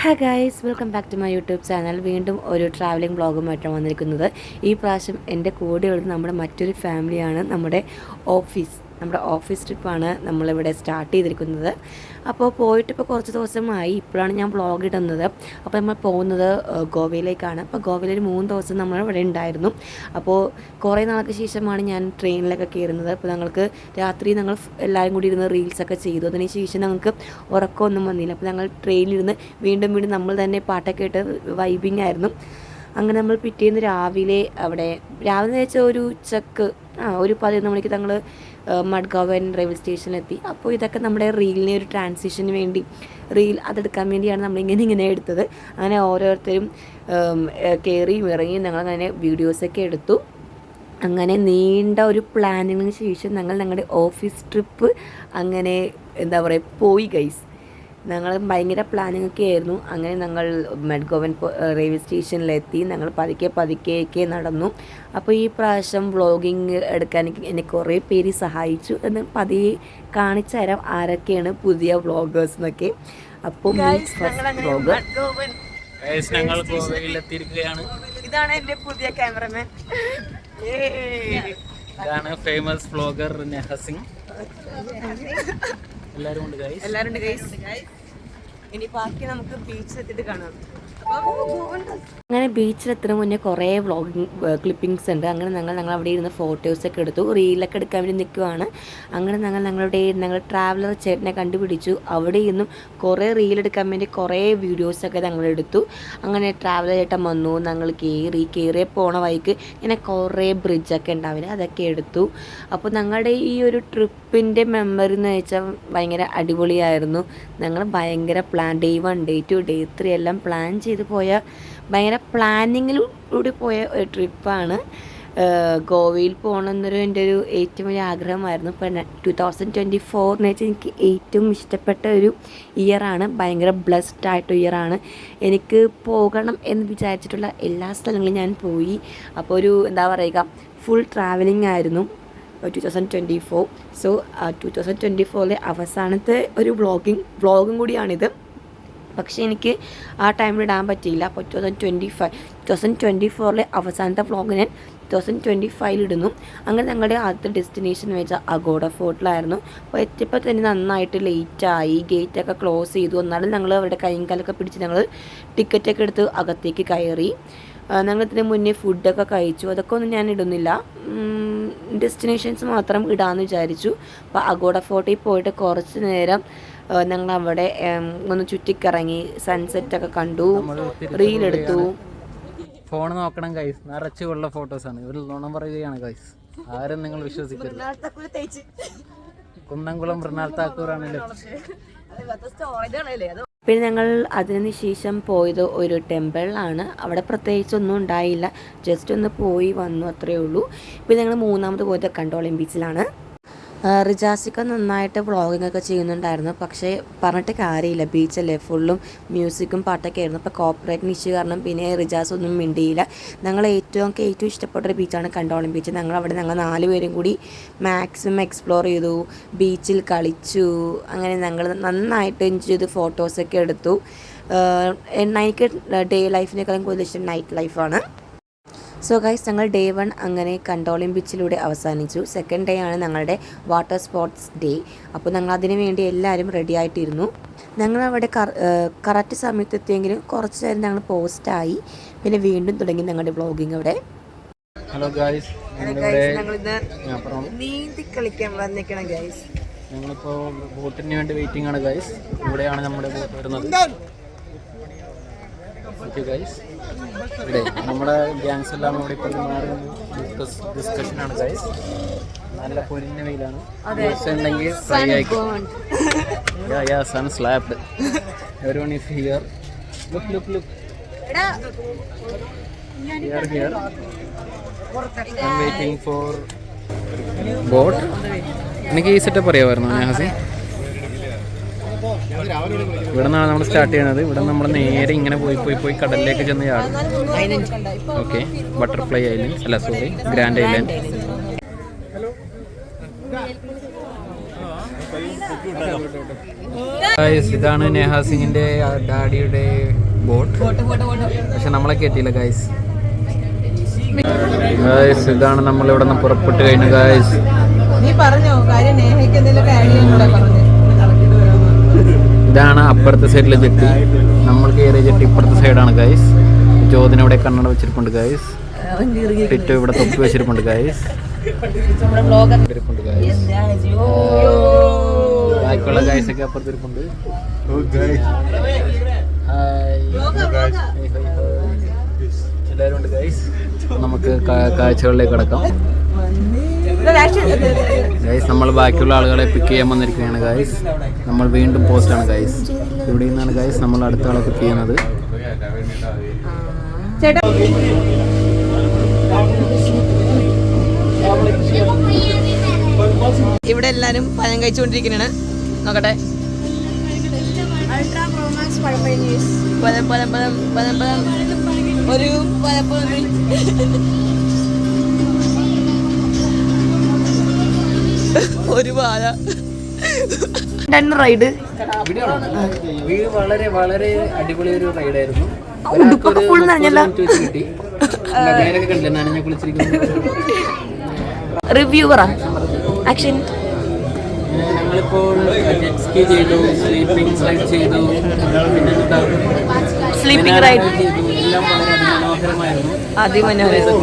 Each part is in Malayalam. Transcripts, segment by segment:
Hi guys welcome back to my YouTube channel വീണ്ടും ഒരു ട്രാവലിംഗ് ബ്ലോഗുമായിട്ടാണ് വന്നിരിക്കുന്നത്. ഈ പ്രാവശ്യം എന്റെ കൂടെയുള്ളത് നമ്മുടെ മറ്റൊരു ഫാമിലിയാണ് നമ്മുടെ ഓഫീസ് നമ്മുടെ ഓഫീസ് ട്രിപ്പാണ് നമ്മളിവിടെ സ്റ്റാർട്ട് ചെയ്തിരിക്കുന്നത്. അപ്പോൾ പോയിട്ട് ഇപ്പോൾ കുറച്ച് ദിവസമായി ഇപ്പോഴാണ് ഞാൻ വ്ളോഗ് ഇടുന്നത്. അപ്പോൾ നമ്മൾ പോകുന്നത് ഗോവയിലേക്കാണ്. അപ്പോൾ ഗോവയിൽ ഒരു മൂന്ന് ദിവസം നമ്മൾ ഇവിടെ ഉണ്ടായിരുന്നു. അപ്പോൾ കുറേ നാൾക്ക് ശേഷമാണ് ഞാൻ ട്രെയിനിലൊക്കെ കയറുന്നത്. അപ്പോൾ ഞങ്ങൾക്ക് രാത്രി ഞങ്ങൾ എല്ലാവരും കൂടി ഇരുന്ന് റീൽസൊക്കെ ചെയ്തു. അതിന് ശേഷം ഞങ്ങൾക്ക് ഉറക്കമൊന്നും വന്നില്ല. അപ്പോൾ ഞങ്ങൾ ട്രെയിനിലിരുന്ന് വീണ്ടും വീണ്ടും നമ്മൾ തന്നെ പാട്ടൊക്കെ ഇട്ട് വൈബിങ് ആയിരുന്നു. അങ്ങനെ നമ്മൾ പിറ്റേന്ന് രാവിലെ അവിടെ രാവിലെ വെച്ചാൽ ഒരു ഉച്ചയ്ക്ക് ആ ഒരു പതിനൊന്ന് മണിക്ക് ഞങ്ങൾ മഡ്ഗാവൻ റെയിൽവേ സ്റ്റേഷനിലെത്തി അപ്പോൾ ഇതൊക്കെ നമ്മുടെ റീലിനെ ഒരു ട്രാൻസിഷന് വേണ്ടി റീൽ അതെടുക്കാൻ വേണ്ടിയാണ് നമ്മളിങ്ങനെ ഇങ്ങനെ എടുത്തത്. അങ്ങനെ ഓരോരുത്തരും കയറിയും ഇറങ്ങിയും ഞങ്ങളങ്ങനെ വീഡിയോസൊക്കെ എടുത്തു. അങ്ങനെ നീണ്ട ഒരു പ്ലാനിങ്ങിന് ശേഷം ഞങ്ങൾ ഞങ്ങളുടെ ഓഫീസ് ട്രിപ്പ് അങ്ങനെ എന്താ പറയുക പോയി ഗൈസ് ഞങ്ങൾ ഭയങ്കര പ്ലാനിങ് ഒക്കെ ആയിരുന്നു. അങ്ങനെ ഞങ്ങൾ മെഡ്ഗോവൻ റെയിൽവേ സ്റ്റേഷനിലെത്തി ഞങ്ങൾ പതുക്കെ പതുക്കെയൊക്കെ നടന്നു. അപ്പോൾ ഈ പ്രാവശ്യം വ്ളോഗിങ് എടുക്കാൻ എന്നെ കുറേ പേര് സഹായിച്ചു എന്ന് പതിയെ കാണിച്ചു തരാം ആരൊക്കെയാണ് പുതിയ വ്ളോഗേഴ്സ് എന്നൊക്കെ. അപ്പോൾ വ്ളോഗ് ഗൈസ് ഞങ്ങൾ ഗോവയിലെത്തിയിരിക്കുകയാണ്. ഇതാണ് എന്റെ പുതിയ ക്യാമറമാൻ ഇതാണ് ഫേമസ് വ്ളോഗർ നെഹസിംഗ് എല്ലാവരും ഉണ്ട് ഗൈസ് എല്ലാവരും ഉണ്ട് ഗൈസ് ഇനി ബാക്കി നമുക്ക് ബീച്ചിലെത്തിയിട്ട് കാണാം. അങ്ങനെ ബീച്ചിലെത്തുന്ന മുന്നേ കുറേ വ്ളോഗിങ് ക്ലിപ്പിങ്സ് ഉണ്ട്. അങ്ങനെ ഞങ്ങൾ ഞങ്ങൾ അവിടെ ഇരുന്ന് ഫോട്ടോസൊക്കെ എടുത്തു. റീലൊക്കെ എടുക്കാൻ വേണ്ടി നിൽക്കുവാണ് അങ്ങനെ ഞങ്ങൾ ഞങ്ങളുടെ ഞങ്ങൾ ട്രാവലർ ചേട്ടനെ കണ്ടുപിടിച്ചു. അവിടെ നിന്നും കുറേ റീലെടുക്കാൻ വേണ്ടി കുറേ വീഡിയോസൊക്കെ ഞങ്ങൾ എടുത്തു. അങ്ങനെ ട്രാവലർ ചേട്ടൻ വന്നു. ഞങ്ങൾ കയറി കയറി പോണ വഴിക്ക് ഇങ്ങനെ കുറേ ബ്രിഡ്ജൊക്കെ ഉണ്ടാവില്ല അതൊക്കെ എടുത്തു. അപ്പോൾ ഞങ്ങളുടെ ഈ ഒരു ട്രിപ്പിന്റെ മെമ്മറി എന്ന് വെച്ചാൽ ഭയങ്കര അടിപൊളിയായിരുന്നു. ഞങ്ങൾ ഭയങ്കര plan day one day two day three എല്ലാം പ്ലാൻ ചെയ്ത് പോയ ഭയങ്കര പ്ലാനിങ്ങിലൂടെ പോയ ഒരു ട്രിപ്പാണ് ഗോവയിൽ പോകണമെന്നൊരു എന്റെ ഒരു ഏറ്റവും വലിയ ആഗ്രഹമായിരുന്നു. ഇപ്പം ടു തൗസൻഡ് ട്വന്റി ഫോറിന് വെച്ചാൽ എനിക്ക് ഏറ്റവും ഇഷ്ടപ്പെട്ട ഒരു ഇയറാണ് ഭയങ്കര ബ്ലെസ്ഡ് ആയിട്ട് ഇയറാണ് എനിക്ക് പോകണം എന്ന് വിചാരിച്ചിട്ടുള്ള എല്ലാ സ്ഥലങ്ങളും ഞാൻ പോയി. അപ്പോൾ ഒരു എന്താ പറയുക ഫുൾ ട്രാവലിംഗ് ആയിരുന്നു. Two thousand twenty four so two thousand twenty ഫോറിലെ അവസാനത്തെ ഒരു വ്ളോഗിങ് വ്ളോഗും കൂടിയാണിത്. പക്ഷേ എനിക്ക് ആ ടൈമിൽ ഇടാൻ പറ്റിയില്ല. അപ്പോൾ two thousand twenty five two thousand twenty ഫോറിലെ അവസാനത്തെ വ്ളോഗ് ഞാൻ ടു തൗസൻഡ് ട്വന്റി ഫൈവിൽ ഇടുന്നു. അങ്ങനെ ഞങ്ങളുടെ ആദ്യത്തെ ഡെസ്റ്റിനേഷൻ എന്ന് വെച്ചാൽ അഗോഡ ഫോർട്ടിലായിരുന്നു അപ്പോൾ എത്തിയപ്പോൾ തന്നെ നന്നായിട്ട് ലേറ്റായി ഗേറ്റൊക്കെ ക്ലോസ് ചെയ്തു. എന്നാലും ഞങ്ങൾ അവരുടെ കൈയും കാലൊക്കെ പിടിച്ച് ഞങ്ങൾ ടിക്കറ്റൊക്കെ എടുത്ത് അകത്തേക്ക് കയറി. ഞങ്ങൾ ഇതിന് മുന്നേ ഫുഡൊക്കെ കഴിച്ചു. അതൊക്കെ ഒന്നും ഞാൻ ഇടുന്നില്ല. ഡെസ്റ്റിനേഷൻസ് മാത്രം ഇടാമെന്ന് വിചാരിച്ചു. അപ്പോൾ അഗോഡ ഫോർട്ടിൽ പോയിട്ട് കുറച്ച് നേരം ഞങ്ങൾ അവിടെ ഒന്ന് ചുറ്റിക്കറങ്ങി സൺസെറ്റൊക്കെ കണ്ടു. റീൽ എടുത്തു. ഫോൺ നോക്കണം ഗൈസ് നിറച്ച് കൊള്ള ഫോട്ടോസ് ആണ്. ഇവർ നുണം പറയുകയാണ് ഗൈസ് ആരും നിങ്ങൾ വിശ്വസിക്കരുത്. കുന്നംകുളം മൃണാൽ താക്കൂർ ആണല്ലോ പിന്നെ ഞങ്ങൾ അതിന് ശേഷം പോയത് ഒരു ടെമ്പിളിലാണ് അവിടെ പ്രത്യേകിച്ച് ഒന്നും ഉണ്ടായില്ല. ജസ്റ്റ് ഒന്ന് പോയി വന്നു അത്രയേ ഉള്ളൂ. പിന്നെ ഞങ്ങൾ മൂന്നാമത് പോയത് കണ്ടോളിയം ബീച്ചിലാണ് റിജാസിക്ക നന്നായിട്ട് വ്ളോഗിംഗ് ഒക്കെ ചെയ്യുന്നുണ്ടായിരുന്നു. പക്ഷേ പറഞ്ഞിട്ട് കാര്യമില്ല. ബീച്ചല്ലേ ഫുള്ളും മ്യൂസിക്കും പാട്ടൊക്കെ ആയിരുന്നു. അപ്പോൾ കോപ്പറേറ്റിന് ഇഷ്യൂ കാരണം പിന്നെ റിജാസ് ഒന്നും മിണ്ടിയില്ല. ഞങ്ങൾ ഏറ്റവും ഏറ്റവും ഇഷ്ടപ്പെട്ട ഒരു ബീച്ചാണ് കണ്ടോളം ബീച്ച് ഞങ്ങൾ അവിടെ ഞങ്ങൾ നാല് പേരും കൂടി മാക്സിമം എക്സ്പ്ലോർ ചെയ്തു. ബീച്ചിൽ കളിച്ചു. അങ്ങനെ ഞങ്ങൾ നന്നായിട്ട് എൻജോയ് ചെയ്ത്. ഫോട്ടോസൊക്കെ എടുത്തു. എനിക്ക് ഡേ ലൈഫിനേക്കാളും കൂടുതൽ ഇഷ്ടം നൈറ്റ് ലൈഫാണ് സോ ഗൈസ് ഞങ്ങൾ ഡേ വൺ അങ്ങനെ കണ്ടോളിം ബീച്ചിലൂടെ അവസാനിച്ചു. സെക്കൻഡ് ഡേ ആണ് ഞങ്ങളുടെ വാട്ടർ സ്പോർട്സ് ഡേ അപ്പോൾ ഞങ്ങൾ അതിനു വേണ്ടി എല്ലാവരും റെഡി ആയിട്ടിരുന്നു. ഞങ്ങൾ അവിടെ കറക്റ്റ് സമയത്ത് എത്തിയെങ്കിലും കുറച്ച് നേരം ഞങ്ങൾ പോസ്റ്റായി പിന്നെ വീണ്ടും തുടങ്ങി ഞങ്ങളുടെ വ്ളോഗിങ് അവിടെ. ഹലോ ഗൈസ് നീന്തി കളിക്കാൻ വന്നിക്കണം ഗൈസ് ഞങ്ങളിപ്പോൾ ബോട്ടിന് വേണ്ടി വെയിറ്റിംഗ് ആണ് ഗൈസ് ഇവിടെയാണ് നമ്മുടെ ബോട്ട് വരുന്നത്. ഓക്കെ ഗൈസ് ഇവിടെ നമ്മുടെ ഗ്യാങ്സ് എല്ലാം ഇവിടെ ഇപ്പോൾ മാറി ഡിസ്കസ് ഡിസ്കഷനാണ് ഗൈസ് നല്ല പൊരിഞ്ഞ വെയിലാണ്. ഉണ്ടെങ്കിൽ fry yeah yeah sun slapped every one is here look look look here here I waiting for boat എനിക്ക് ഈ സെറ്റപ്പ് അറിയാമായിരുന്നു നേഹസി ഇവിടെ നിന്നാണ് നമ്മൾ സ്റ്റാർട്ട് ചെയ്യുന്നത് ഇവിടെ നമ്മൾ നേരെ ഇങ്ങനെ പോയി പോയി പോയി കടലിലേക്ക് ചെന്ന് ചാടും. ഓക്കെ ബട്ടർഫ്ലൈ ഐലൻഡ് അല്ല സോറി ഗ്രാൻഡ് ഐലൻഡ് ഇതാണ് നേഹ സിംഗിന്റെ ഡാഡിയുടെ ബോട്ട് പക്ഷെ നമ്മളെ കേട്ടില്ല ഗൈസ് ഗൈസ് ഇതാണ് നമ്മൾ ഇവിടെ നിന്ന് പുറപ്പെട്ട് കഴിഞ്ഞു ഗൈസ് നീ പറഞ്ഞോ കാര്യം നേഹയ്ക്ക് എന്തെങ്കിലും ഇതാണ് അപ്പുറത്തെ സൈഡിലെ ജെട്ടി. നമ്മൾ കയറിയ ജെട്ടി ഇപ്പുറത്തെ സൈഡാണ് ഗൈസ് ജ്യോതിന ഇവിടെ കണ്ണട വെച്ചിരിപ്പുണ്ട് ഗൈസ് ടിറ്റോ ഇവിടെ തൊപ്പി വെച്ചിരിപ്പുണ്ട് ഗൈസ് ബാക്കിയുള്ള ഗൈസ് ഒക്കെ അപ്പുറത്ത് ഇരിപ്പുണ്ട്. ഹായ് എല്ലാവരും ഉണ്ട് ഗൈസ് നമുക്ക് കാഴ്ചകളിലേക്ക് കിടക്കാം. ഗൈസ് നമ്മൾ ബാക്കിയുള്ള ആളുകളെ പിക്ക് ചെയ്യാൻ വന്നിരിക്കുകയാണ് ഗൈസ് നമ്മൾ വീണ്ടും പോസ്റ്റാണ് ഗൈസ് ഇവിടെ നിന്നാണ് ഗൈസ് നമ്മൾ അടുത്ത ആളെ പിക്ക് ചെയ്യുന്നത്. ഇവിടെ എല്ലാരും പഴം കഴിച്ചുകൊണ്ടിരിക്കുന്നതാണ് നോക്കട്ടെ. പഴം പഴം പഴം പഴം പഴം. ഒരു പഴപ്പഴം ഒരു പാല റൈഡ് വീട് വളരെ വളരെ അടിപൊളി ഒരു റൈഡായിരുന്നു ഉടുപ്പൊക്കെ full നനഞ്ഞല്ലോ. റിവ്യൂ പറ ആക്ഷൻ ഞങ്ങളിപ്പോൾ സ്കീ ചെയ്തു സ്ലീപ്പിംഗ് റൈഡ് ചെയ്തു സ്ലീപ്പിംഗ് റൈഡ് എല്ലാം വളരെ അതിമനോഹരമായിരുന്നു. അതിമനോഹരം.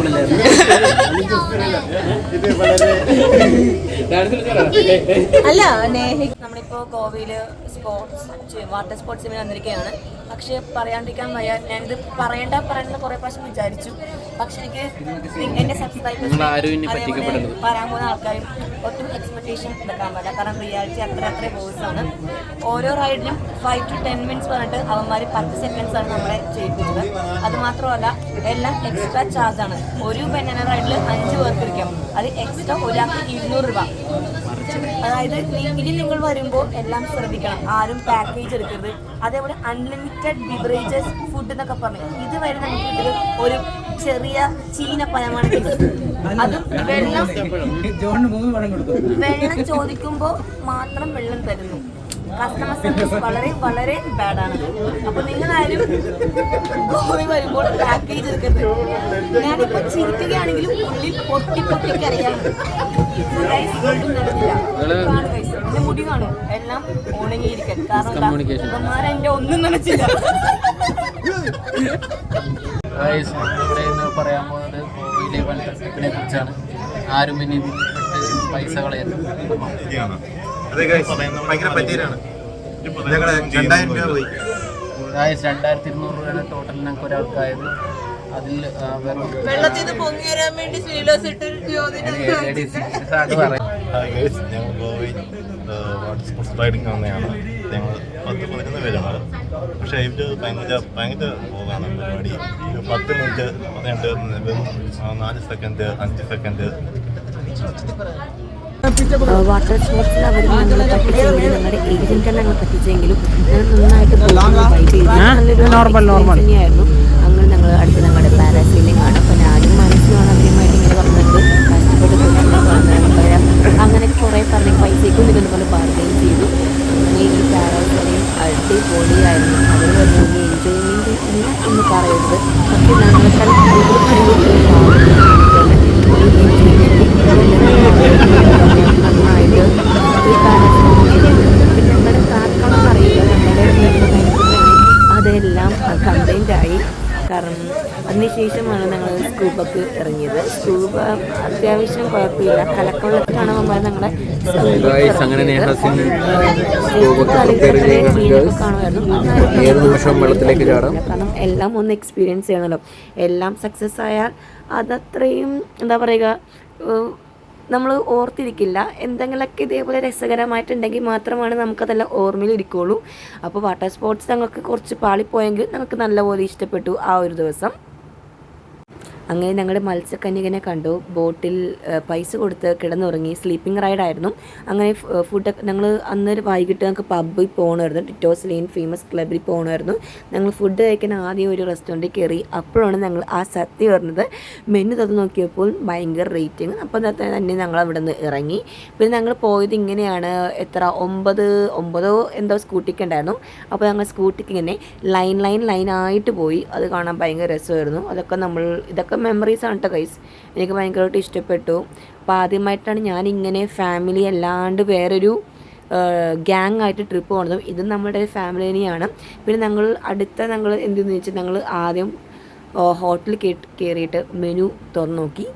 അല്ല നമ്മളിപ്പോ ഗോവയിൽ സ്പോർട്സ് വാട്ടർ സ്പോർട്സ് വന്നിരിക്കുകയാണ് പക്ഷെ പറയാണ്ടിരിക്കാൻ വയ്യ. ഞാനിത് പറയണ്ട പറയണ്ട കുറെ പ്രാവശ്യം വിചാരിച്ചു. പക്ഷെ എനിക്ക് എന്റെ സബ്സ്ക്രൈബേഴ്സ് പറയാൻ പോകുന്ന ആൾക്കാരും ഒട്ടും എക്സ്പെക്ടേഷൻ വെക്കാൻ പറ്റില്ല കാരണം റിയാലിറ്റി അത്ര അത്ര ബോഴ്സ് ആണ്. ഓരോ റൈഡിനും ഫൈവ് ടു ടെൻ മിനിറ്റ്സ് പറഞ്ഞിട്ട് അവന്മാർ പത്ത് സെക്കൻഡ്സ് ആണ് നമ്മളെ ചെയ്യിപ്പിച്ചത്. അത് മാത്രമല്ല എല്ലാം എക്സ്ട്രാ ചാർജ് ആണ്. ഒരു ബനാന റൈഡിൽ അഞ്ച് പേർക്ക് ഇരിക്കാം. അത് എക്സ്ട്രാ ഒരാൾക്ക് ഇരുന്നൂറ് രൂപ. അതായത് ഇനി നിങ്ങൾ വരുമ്പോൾ എല്ലാം ശ്രദ്ധിക്കണം. ആരും പാക്കേജ് എടുക്കരുത്. അതേപോലെ അൺലിമിറ്റഡ് ബിവറേജസ് ഫുഡ് എന്നൊക്കെ പറഞ്ഞു. ഇതുവരെ നമുക്ക് ഇതിൽ ഒരു ചെറിയ ചീന പഴമാണ്. അതും വെള്ളം വെള്ളം ചോദിക്കുമ്പോൾ മാത്രം വെള്ളം തരുന്നു. കസ്റ്റമർ സർവീസ് വളരെ വളരെ ബാഡാണ് അപ്പൊ നിങ്ങളാരും ഗോവി വരുമ്പോൾ പാക്കേജ് എടുക്കരുത്. ഞാനിപ്പോ ചിരിക്കുകയാണെങ്കിലും ഉള്ളിൽ പൊട്ടി പൊട്ടി കരയാണ് Guys, ഒന്നും നടന്നില്ല. കാണു guys. എന്റെ മുടി കാണും. എല്ലാം ഉണങ്ങിയിരിക്കാൻ. കാരണം എന്റെ ഒന്നും നനച്ചില്ല ഗൈസ് ഇവിടെ ഇന്ന് പറയാൻ പോകുന്നത് ഗോവയിലെ വൺ ട്രിപ്പിനെ കുറിച്ചാണ്. ആരും ഇനി പൈസ കളയരുത്. അതെ ഭയങ്കര പറ്റീരാണ് ഞങ്ങൾ രണ്ടായിരം രൂപ പോയി. രണ്ടായിരത്തി ഇരുന്നൂറ് രൂപയാണ് ടോട്ടൽ ഞങ്ങൾക്ക് ഒരാൾക്കായത്. അതിൽ വെള്ളത്തിൽ പൊങ്ങി വരാൻ വേണ്ടി ശ്രീലോസ് ഞങ്ങൾ ഗോവയിൽ വാട്ടർ സ്പോർട്സ് റൈഡിങ് വന്നതാണ് ഞങ്ങൾ പത്ത് പതിനൊന്ന് പേരാണ്. പക്ഷേ ഇവർ ഭയങ്കര ഭയങ്കര പോകാണ് പരിപാടി. പത്ത് മിനിറ്റ് പതിനെട്ട് നാല് സെക്കൻഡ് അഞ്ച് സെക്കൻഡ് വാട്ടർ സ്പോർട്സിൽ അവർ ഞങ്ങളെ പറ്റിച്ചെങ്കിലും ഞങ്ങളുടെ ഞങ്ങൾ പറ്റിച്ചെങ്കിലും ഞങ്ങൾ നന്നായിട്ട് നല്ലൊരു തന്നെയായിരുന്നു. അങ്ങനെ ഞങ്ങൾ അടുത്ത് ഞങ്ങളുടെ പാരാസീലിംഗ് ആണ്. അപ്പോൾ ഞാനും മനസ്സിലാണ് അവരുമായിട്ട് ഇങ്ങനെ പറഞ്ഞിട്ട് കഷ്ടപ്പെട്ട് അങ്ങനെ കുറേ പറഞ്ഞ് പൈസയ്ക്കും നിങ്ങൾ പോലെ ബാർഗെയിൻ ചെയ്തു. അങ്ങനെ ഈ പാരാസീലിംഗ് അടിപൊളിയായിരുന്നു. അവർ പറഞ്ഞു എൻജോയ്മെന്റ് ഇല്ല എന്ന് പറയരുത്. പക്ഷേ ഞങ്ങളെക്കാൾ കൂടുതൽ നന്നായിട്ട് ഈ പാരാസൈലിംഗ് പിന്നെ ഞങ്ങളുടെ കാർക്കണം അറിയില്ല ഞങ്ങളുടെ അതെല്ലാം കംപ്ലൈന്റ് ആയി. കാരണം അതിനുശേഷമാണ് ഞങ്ങൾ സ്കൂബക്ക് ഇറങ്ങിയത്. സ്കൂബ അത്യാവശ്യം കുഴപ്പമില്ല. കലക്കവെള്ളത്തിലാണ് നമ്മൾ ഞങ്ങളെ. വെള്ളത്തിലേക്ക് ചാടാം. കാരണം എല്ലാം ഒന്ന് എക്സ്പീരിയൻസ് ചെയ്യണമല്ലോ. എല്ലാം സക്സസ് ആയാൽ അതത്രയും എന്താ പറയുക നമ്മൾ ഓർത്തിരിക്കില്ല. എന്തെങ്കിലുമൊക്കെ ഇതേപോലെ രസകരമായിട്ടുണ്ടെങ്കിൽ മാത്രമാണ് നമുക്കതെല്ലാം ഓർമ്മയിൽ ഇരിക്കുള്ളൂ. അപ്പോൾ വാട്ടർ സ്പോർട്സ് ഞങ്ങൾക്ക് കുറച്ച് പാളിപ്പോയെങ്കിൽ ഞങ്ങൾക്ക് നല്ലപോലെ ഇഷ്ടപ്പെട്ടു ആ ഒരു ദിവസം. അങ്ങനെ ഞങ്ങളുടെ മത്സ്യക്കന്യകനെ കണ്ടു. ബോട്ടിൽ പൈസ കൊടുത്ത് കിടന്നുറങ്ങി. സ്ലീപ്പിംഗ് റൈഡായിരുന്നു അങ്ങനെ ഫുഡൊക്കെ ഞങ്ങൾ അന്ന് വൈകിട്ട് ഞങ്ങൾക്ക് പബ്ബിൽ പോകണമായിരുന്നു ടിറ്റോസ് ലെയിൻ ഫേമസ് ക്ലബിൽ പോകണമായിരുന്നു ഞങ്ങൾ ഫുഡ് കഴിക്കാൻ ആദ്യം ഒരു റെസ്റ്റോറന്റിൽ കയറി അപ്പോഴാണ് ഞങ്ങൾ ആ സത്യം പറഞ്ഞത് മെനു തത് നോക്കിയപ്പോൾ ഭയങ്കര റേറ്റിംഗ് അപ്പോൾ തന്നെ ഞങ്ങൾ അവിടെ നിന്ന് ഇറങ്ങി. പിന്നെ ഞങ്ങൾ പോയത് ഇങ്ങനെയാണ്. എത്ര? ഒമ്പത് ഒമ്പതോ എന്തോ സ്കൂട്ടിക്ക് ഉണ്ടായിരുന്നു. അപ്പോൾ ഞങ്ങൾ സ്കൂട്ടിക്ക് ഇങ്ങനെ ലൈൻ ലൈൻ ലൈനായിട്ട് പോയി. അത് കാണാൻ ഭയങ്കര രസമായിരുന്നു. അതൊക്കെ നമ്മൾ ഇതൊക്കെ മെമ്മറീസ് ആണ് കേട്ടോ ഗൈസ് എനിക്ക് ഭയങ്കരമായിട്ട് ഇഷ്ടപ്പെട്ടു. അപ്പോൾ ആദ്യമായിട്ടാണ് ഞാനിങ്ങനെ ഫാമിലി അല്ലാണ്ട് വേറൊരു ഗ്യാങ് ആയിട്ട് ട്രിപ്പ് പോകുന്നത് ഇത് നമ്മുടെ ഫാമിലി തന്നെയാണ്. പിന്നെ ഞങ്ങൾ അടുത്ത ഞങ്ങൾ എന്തെന്ന് വെച്ചാൽ ഞങ്ങൾ ആദ്യം ഹോട്ടലിൽ കയറിയിട്ട് മെനു തുറന്നു നോക്കി.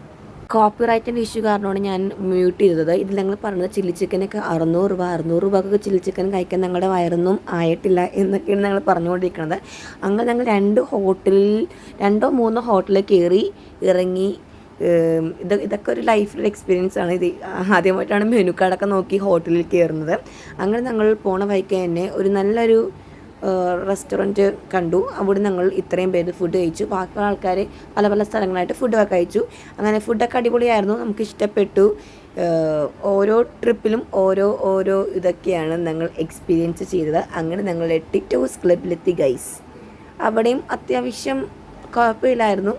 കോപ്പിറൈറ്റിന്റെ ഇഷ്യൂ കാരണമാണ് ഞാൻ മ്യൂട്ട് ചെയ്തത്. ഇതിൽ ഞങ്ങൾ പറഞ്ഞത് ചില്ലി ചിക്കനൊക്കെ അറുന്നൂറ് രൂപ അറുന്നൂറ് രൂപക്കൊക്കെ ചില്ലി ചിക്കൻ കഴിക്കാൻ ഞങ്ങളുടെ വയറൊന്നും ആയിട്ടില്ല എന്നൊക്കെയാണ് ഞങ്ങൾ പറഞ്ഞുകൊണ്ടിരിക്കുന്നത്. അങ്ങനെ ഞങ്ങൾ രണ്ട് ഹോട്ടലിൽ രണ്ടോ മൂന്നോ ഹോട്ടലിൽ കയറി ഇറങ്ങി ഇത് ഇതൊക്കെ ഒരു ലൈഫിൽ എക്സ്പീരിയൻസ് ആണ്. ഇത് ആദ്യമായിട്ടാണ് മെനു കാർഡൊക്കെ നോക്കി ഹോട്ടലിൽ കയറുന്നത്. അങ്ങനെ ഞങ്ങൾ പോണ വഴിക്ക് തന്നെ ഒരു നല്ലൊരു റെസ്റ്റോറന്റ് കണ്ടു. അവിടെ ഞങ്ങൾ ഇത്രയും പേര് ഫുഡ് കഴിച്ചു. ബാക്കിയുള്ള ആൾക്കാർ പല പല സ്ഥലങ്ങളായിട്ട് ഫുഡൊക്കെ കഴിച്ചു. അങ്ങനെ ഫുഡൊക്കെ അടിപൊളിയായിരുന്നു. നമുക്ക് ഇഷ്ടപ്പെട്ടു. ഓരോ ട്രിപ്പിലും ഓരോ ഓരോ ഇതൊക്കെയാണ് ഞങ്ങൾ എക്സ്പീരിയൻസ് ചെയ്തത്. അങ്ങനെ ഞങ്ങൾ ടിറ്റോസ് ക്ലബിലെത്തി ഗൈസ് അവിടെയും അത്യാവശ്യം കുഴപ്പമില്ലായിരുന്നു.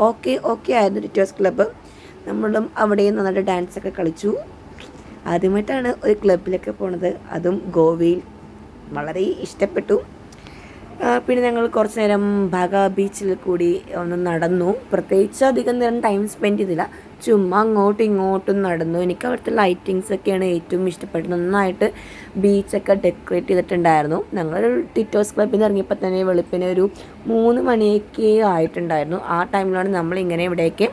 ഓക്കെ ഓക്കെ ആയിരുന്നു ടിറ്റോസ് ക്ലബ്ബ് നമ്മളും അവിടെയും നന്നായിട്ട് ഡാൻസൊക്കെ കളിച്ചു. ആദ്യമായിട്ടാണ് ഒരു ക്ലബിലൊക്കെ പോണത്. അതും ഗോവയിൽ. വളരെ ഇഷ്ടപ്പെട്ടു. പിന്നെ ഞങ്ങൾ കുറച്ച് നേരം ബാഗ ബീച്ചിൽ കൂടി ഒന്ന് നടന്നു. പ്രത്യേകിച്ച് അധികം നേരം ടൈം സ്പെൻഡ് ചെയ്തില്ല. ചുമ്മാ അങ്ങോട്ടും ഇങ്ങോട്ടും നടന്നു. എനിക്ക് അവിടുത്തെ ലൈറ്റിങ്സ് ഒക്കെയാണ് ഏറ്റവും ഇഷ്ടപ്പെട്ടത്. നന്നായിട്ട് ബീച്ചൊക്കെ ഡെക്കറേറ്റ് ചെയ്തിട്ടുണ്ടായിരുന്നു. ഞങ്ങൾ ടിറ്റോസ് ക്ലബ്ബിൽ നിന്ന് ഇറങ്ങിയപ്പോൾ തന്നെ വെളുപ്പിന് ഒരു മൂന്ന് മണിയൊക്കെ ആയിട്ടുണ്ടായിരുന്നു. ആ ടൈമിലാണ് നമ്മളിങ്ങനെ ഇവിടെയൊക്കെ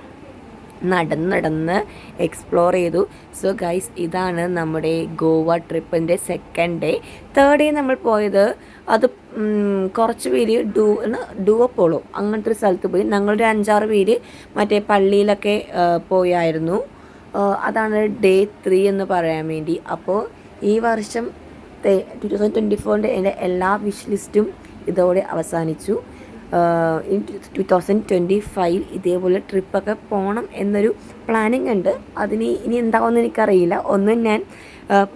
നടന്ന് നടന്ന് എക്സ്പ്ലോർ ചെയ്തു. സോ ഗൈസ് ഇതാണ് നമ്മുടെ ഗോവ ട്രിപ്പിന്റെ സെക്കൻഡ് ഡേ തേർഡ് ഡേ നമ്മൾ പോയത് അത് കുറച്ച് പേര് ഡൂ ഡുവപ്പോളോ അങ്ങനത്തെ ഒരു സ്ഥലത്ത് പോയി. ഞങ്ങളൊരു അഞ്ചാറ് പേര് മറ്റേ പള്ളിയിലൊക്കെ പോയായിരുന്നു. അതാണ് ഡേ ത്രീ എന്ന് പറയാൻ വേണ്ടി. അപ്പോൾ ഈ വർഷം ടു തൗസൻഡ് ട്വന്റി ഫോറിന്റെ എന്റെ എല്ലാ വിഷ് ലിസ്റ്റും ഇതോടെ അവസാനിച്ചു. ടു തൗസൻഡ് ട്വന്റി ഫൈവ് ഇതേപോലെ ട്രിപ്പൊക്കെ പോകണം എന്നൊരു പ്ലാനിങ് ഉണ്ട്. അതിന് ഇനി എന്താവുമെന്ന് എനിക്കറിയില്ല. ഒന്നും ഞാൻ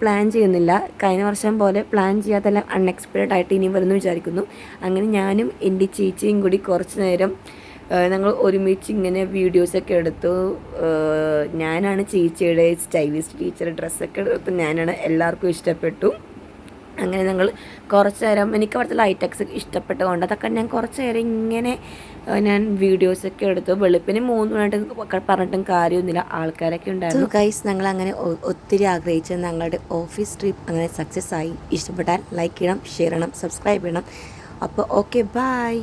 പ്ലാൻ ചെയ്യുന്നില്ല. കഴിഞ്ഞ വർഷം പോലെ പ്ലാൻ ചെയ്യാത്തെല്ലാം അൺഎക്സ്പെക്റ്റഡ് ആയിട്ട് ഇനി വരുന്നു വിചാരിക്കുന്നു. അങ്ങനെ ഞാനും എന്റെ ചേച്ചിയും കൂടി കുറച്ച് നേരം ഞങ്ങൾ ഒരുമിച്ച് ഇങ്ങനെ വീഡിയോസൊക്കെ എടുത്തു. ഞാനാണ് ചേച്ചിയുടെ സ്റ്റൈലിസ്റ്റ് ടീച്ചർ ഡ്രസ്സൊക്കെ എടുത്തു ഞാനാണ് എല്ലാവർക്കും ഇഷ്ടപ്പെട്ടു. അങ്ങനെ ഞങ്ങൾ കുറച്ച് നേരം എനിക്ക് അവിടുത്തെ ലൈറ്റക്സ് ഇഷ്ടപ്പെട്ടതുകൊണ്ട് അതൊക്കെ ഞാൻ കുറച്ച് നേരം ഇങ്ങനെ ഞാൻ വീഡിയോസൊക്കെ എടുത്തു. വെളുപ്പിന് മൂന്ന് മണിയായിട്ട് പറഞ്ഞിട്ടും കാര്യമൊന്നുമില്ല. ആൾക്കാരൊക്കെ ഉണ്ടായിരുന്നു. ഗൈസ് ഞങ്ങൾ അങ്ങനെ ഒത്തിരി ആഗ്രഹിച്ച് ഞങ്ങളുടെ ഓഫീസ് ട്രിപ്പ് അങ്ങനെ സക്സസ് ആയി. ഇഷ്ടപ്പെട്ടാൽ ലൈക്ക് ചെയ്യണം ഷെയർ ചെയ്യണം സബ്സ്ക്രൈബ് ചെയ്യണം. അപ്പോൾ ഓക്കെ ബൈ